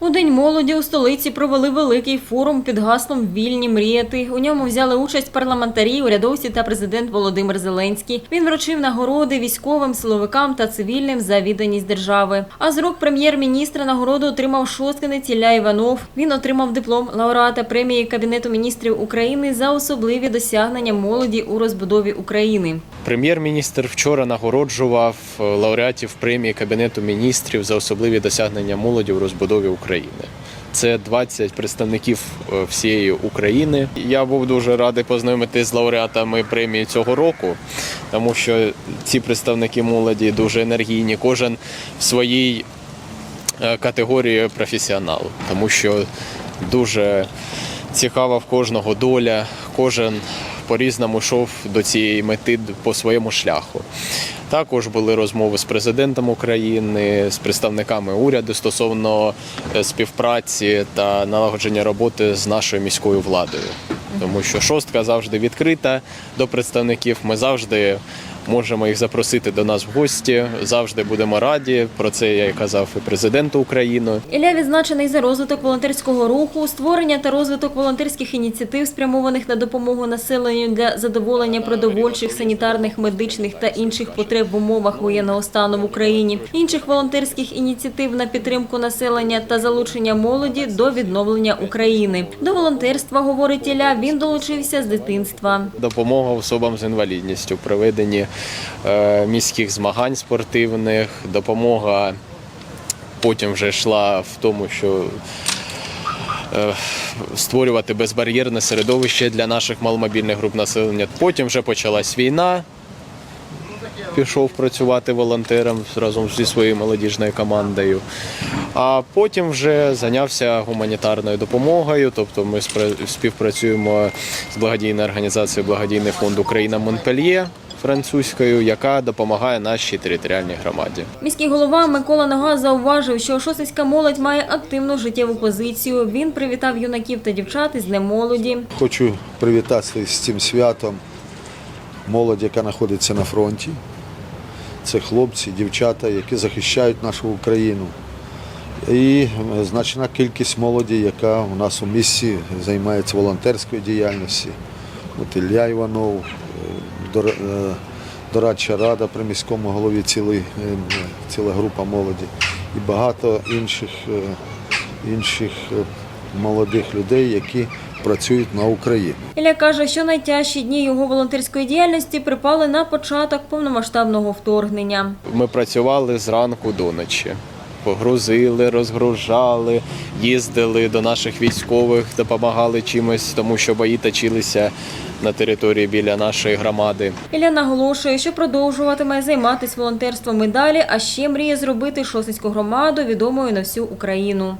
У День молоді у столиці провели великий форум під гаслом Вільні мріяти. У ньому взяли участь парламентарі, урядовці та президент Володимир Зеленський. Він вручив нагороди військовим, силовикам та цивільним за відданість держави. А з рук прем'єр-міністра нагороду отримав шосткинець Ілля Іванов. Він отримав диплом лауреата премії Кабінету міністрів України за особливі досягнення молоді у розбудові України. Прем'єр-міністр вчора нагороджував е, лауреатів премії Кабінету міністрів за особливі досягнення молоді у розбудові України. Це 20 представників е, всієї України. Я був дуже радий познайомитися з лауреатами премії цього року, тому що ці представники молоді дуже енергійні, кожен в своїй е, категорії професіонал, тому що дуже цікава в кожного доля, кожен по-різному йшов до цієї мети по своєму шляху. Також були розмови з президентом України, з представниками уряду стосовно е, співпраці та налагодження роботи з нашою міською владою. Тому що шостка завжди відкрита до представників. Ми завжди можемо їх запросити до нас в гості. Завжди будемо раді. Про це я і казав і президенту України. Ілля відзначений за розвиток волонтерського руху, створення та розвиток волонтерських ініціатив, спрямованих на допомогу населенню для задоволення продовольчих, санітарних, медичних та інших потреб в умовах воєнного стану в Україні, інших волонтерських ініціатив на підтримку населення та залучення молоді до відновлення України. До волонтерства, говорить Ілля, він долучився з дитинства. Допомога особам з інвалідністю проведенні е, міських змагань спортивних, допомога потім вже йшла в тому, що е, створювати безбар'єрне середовище для наших маломобільних груп населення. Потім вже почалась війна. Пішов працювати волонтером разом зі своєю молодіжною командою. А потім вже зайнявся гуманітарною допомогою. Тобто ми співпрацюємо з благодійною організацією Благодійний фонд Україна Монпельє французькою, яка допомагає нашій територіальній громаді. Міський голова Микола Нога зауважив, що шосицька молодь має активну життєву позицію. Він привітав юнаків та дівчат із Днем молоді. Хочу привітати з цим святом молодь, яка знаходиться на фронті. Це хлопці, дівчата, які захищають нашу Україну. І значна кількість молоді, яка у нас у місті займається волонтерською діяльністю. От Ілля Іванов, е, е, дорадча рада при міському голові цілий, е, ціла група молоді і багато інших, інших молодих людей, які працюють на Україну. Ілля каже, що найтяжчі дні його волонтерської діяльності припали на початок повномасштабного вторгнення. Ми працювали зранку до ночі. Погрузили, розгружали, їздили до наших військових, допомагали чимось, тому що бої точилися на території біля нашої громади. Ілля наголошує, що продовжуватиме займатися волонтерством і далі, а ще мріє зробити Шосицьку громаду відомою на всю Україну.